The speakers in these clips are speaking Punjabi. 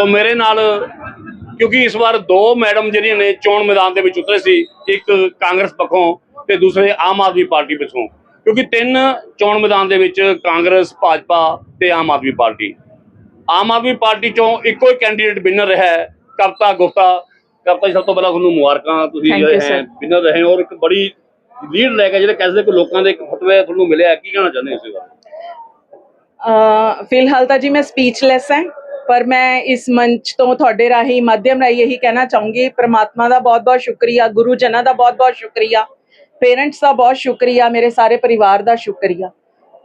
ਸੋ ਮੇਰੇ ਨਾਲ ਕਿਉਂਕਿ ਇਸ ਵਾਰ ਦੋ ਮੈਡਮ ਜਿਹੜੀਆਂ ਨੇ ਚੋਣ ਮੈਦਾਨ ਦੇ ਵਿੱਚ ਉਤਰੇ ਸੀ ਇੱਕ ਕਾਂਗਰਸ ਪੱਖੋਂ ਤੇ ਦੂਸਰੇ ਆਮ ਆਦਮੀ ਪਾਰਟੀ ਪਿੱਛੋਂ। ਕਿਉਂਕਿ ਤਿੰਨ ਚੋਣ ਮੈਦਾਨ ਦੇ ਵਿੱਚ ਕਾਂਗਰਸ ਭਾਜਪਾ ਤੇ ਆਮ ਆਦਮੀ ਪਾਰਟੀ। ਆਮ ਆਦਮੀ ਪਾਰਟੀ ਚੋਂ ਇੱਕੋ ਹੀ ਕੈਂਡੀਡੇਟ ਵਿਨਰ ਰਿਹਾ ਹੈ ਕਵਤਾ ਗੁਪਤਾ। ਕਵਤਾ ਜੀ ਸਭ ਤੋਂ ਪਹਿਲਾਂ ਤੁਹਾਨੂੰ ਮੁਬਾਰਕਾਂ ਤੁਸੀਂ ਜਿਹੜੇ ਹੈ. ਵਿਨਰ ਰਹੇ ਔਰ ਇੱਕ ਬੜੀ ਲੀਡ ਲੈ ਕੇ ਜਿਹੜੇ ਕਹਿੰਦੇ ਕਿ ਲੋਕਾਂ ਦੇ ਇੱਕ ਫਤਵੇ ਤੁਹਾਨੂੰ ਮਿਲਿਆ ਕੀ ਕਹਿਣਾ ਚਾਹੁੰਦੇ ਹੋ ਇਸ ਬਾਰੇ? ਅ, ਫਿਲਹਾਲ ਤਾਂ ਜੀ ਮੈਂ ਸਪੀਚਲੈਸ ਹਾਂ। ਪਰ ਮੈਂ ਇਸ ਮੰਚ ਤੋਂ ਤੁਹਾਡੇ ਰਾਹੀਂ ਮਾਧਿਅਮ ਰਾਹੀਂ ਇਹੀ ਕਹਿਣਾ ਚਾਹੂੰਗੀ, ਪ੍ਰਮਾਤਮਾ ਦਾ ਬਹੁਤ-ਬਹੁਤ ਸ਼ੁਕਰੀਆ, ਗੁਰੂ ਜਨਾਂ ਦਾ ਬਹੁਤ-ਬਹੁਤ ਸ਼ੁਕਰੀਆ, ਪੇਰੈਂਟਸ ਦਾ ਬਹੁਤ ਸ਼ੁਕਰੀਆ, ਮੇਰੇ ਸਾਰੇ ਪਰਿਵਾਰ ਦਾ ਸ਼ੁਕਰੀਆ।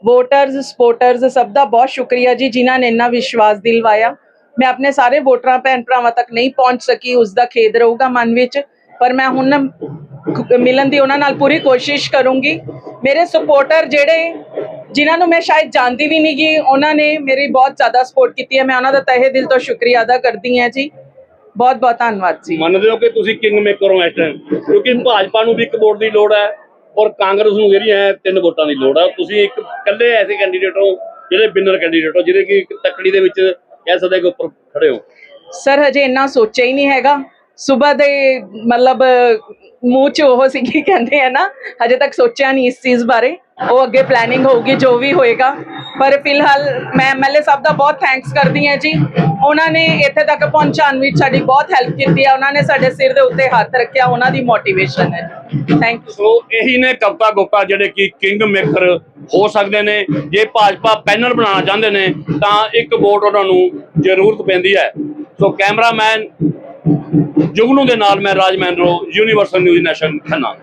ਵੋਟਰਸ ਸਪੋਰਟਰਸ ਸਭ ਦਾ ਬਹੁਤ ਸ਼ੁਕਰੀਆ ਜੀ, ਜਿਨ੍ਹਾਂ ਨੇ ਇੰਨਾ ਵਿਸ਼ਵਾਸ ਦਿਲਵਾਇਆ। ਮੈਂ ਆਪਣੇ ਸਾਰੇ ਵੋਟਰਾਂ, ਭੈਣ ਭਰਾਵਾਂ ਤੱਕ ਨਹੀਂ ਪਹੁੰਚ ਸਕੀ, ਉਸ ਦਾ ਖੇਦ ਰਹੂਗਾ ਮਨ ਵਿੱਚ, ਪਰ ਮੈਂ ਹੁਣ ਮਿਲਣ ਦੀ ਉਹਨਾਂ ਨਾਲ ਪੂਰੀ ਕੋਸ਼ਿਸ਼ ਕਰੂੰਗੀ। ਮੇਰੇ ਸਪੋਰਟਰ ਜਿਹੜੇ ਜਿਨ੍ਹਾਂ ਨੂੰ ਮੈਂ ਸ਼ਾਇਦ ਜਾਣਦੀ ਵੀ ਨਹੀਂ ਗੀ ਉਹਨਾਂ ਨੇ ਮੇਰੀ ਬਹੁਤ ਜ਼ਿਆਦਾ ਸਪੋਰਟ ਕੀਤੀ ਹੈ। ਮੈਂ ਉਹਨਾਂ ਦਾ ਤਹਿ ਦਿਲ ਤੋਂ ਸ਼ੁਕਰੀਆ ਅਦਾ ਕਰਦੀ ਹਾਂ ਜੀ। ਬਹੁਤ ਬਹੁਤ ਧੰਨਵਾਦ ਜੀ। ਮੰਨਦੇ ਹੋ ਕਿ ਤੁਸੀਂ ਕਿੰਗ ਮੇਕਰ ਹੋ ਇਸ ਟਾਈਮ ਕਿਉਂਕਿ ਭਾਜਪਾ ਨੂੰ ਵੀ ਇੱਕ ਵੋਟ ਦੀ ਲੋੜ ਹੈ ਔਰ ਕਾਂਗਰਸ ਨੂੰ ਜਿਹੜੀਆਂ ਹੈ ਤਿੰਨ ਵੋਟਾਂ ਦੀ ਲੋੜ ਹੈ। ਤੁਸੀਂ ਇੱਕ ਇਕੱਲੇ ਐਸੇ ਕੈਂਡੀਡੇਟ ਹੋ ਜਿਹੜੇ ਵਿਨਰ ਕੈਂਡੀਡੇਟ ਹੋ ਜਿਹੜੇ ਕਿ ਇੱਕ ਤੱਕੜੀ ਦੇ ਵਿੱਚ ਕਹਿ ਸਕਦੇ ਕਿ ਉੱਪਰ ਖੜੇ ਹੋ। ਸਰ ਹਜੇ ਇੰਨਾ ਸੋਚਿਆ ਹੀ ਨਹੀਂ ਹੈਗਾ। ਸਵੇਰ ਦੇ ਮਤਲਬ ਮੂੰਹ ਚ ਉਹ ਸੀ ਕੀ ਕਹਿੰਦੇ ਆ ਨਾ, ਹਜੇ ਤੱਕ ਸੋਚਿਆ ਨਹੀਂ ਇਸ ਚੀਜ਼ ਬਾਰੇ। ਉਹ ਅੱਗੇ ਪਲੈਨਿੰਗ ਹੋਊਗੀ, ਜੋ ਵੀ ਹੋਏਗਾ। ਪਰ ਫਿਲਹਾਲ ਮੈਂ ਐਮਐਲਏ ਸਾਹਿਬ ਦਾ ਬਹੁਤ ਥੈਂਕਸ ਕਰਦੀ ਹਾਂ ਜੀ। ਉਹਨਾਂ ਨੇ ਇੱਥੇ ਤੱਕ ਪਹੁੰਚਾਉਣ ਵਿੱਚ ਸਾਡੀ ਬਹੁਤ ਹੈਲਪ ਕੀਤੀ ਹੈ ਉਹਨਾਂ ਨੇ ਸਾਡੇ ਸਿਰ ਦੇ ਉੱਤੇ ਹੱਥ ਰੱਖਿਆ। ਉਹਨਾਂ ਦੀ ਮੋਟੀਵੇਸ਼ਨ ਹੈ ਥੈਂਕ ਯੂ ਸੋ ਇਹੀ ਨੇ ਕਵਤਾ ਗੁਪਤਾ ਜਿਹੜੇ ਕਿ ਕਿੰਗ ਮੇਕਰ ਹੋ ਸਕਦੇ ਨੇ। ਜੇ ਭਾਜਪਾ ਪੈਨਲ ਬਣਾਉਣਾ ਚਾਹੁੰਦੇ ਨੇ, ਤਾਂ ਇੱਕ ਵੋਟ ਉਹਨਾਂ ਨੂੰ ਜ਼ਰੂਰਤ ਪੈਂਦੀ ਹੈ। ਸੋ ਕੈਮਰਾਮੈਨ ਜੁਗਨੂ ਦੇ ਨਾਲ ਮੈਂ ਰਾਜ ਮੈਨਰੋ ਯੂਨੀਵਰਸਲ ਨਿਊਜ਼ ਨੈਸ਼ਨ ਖੰਨਾ।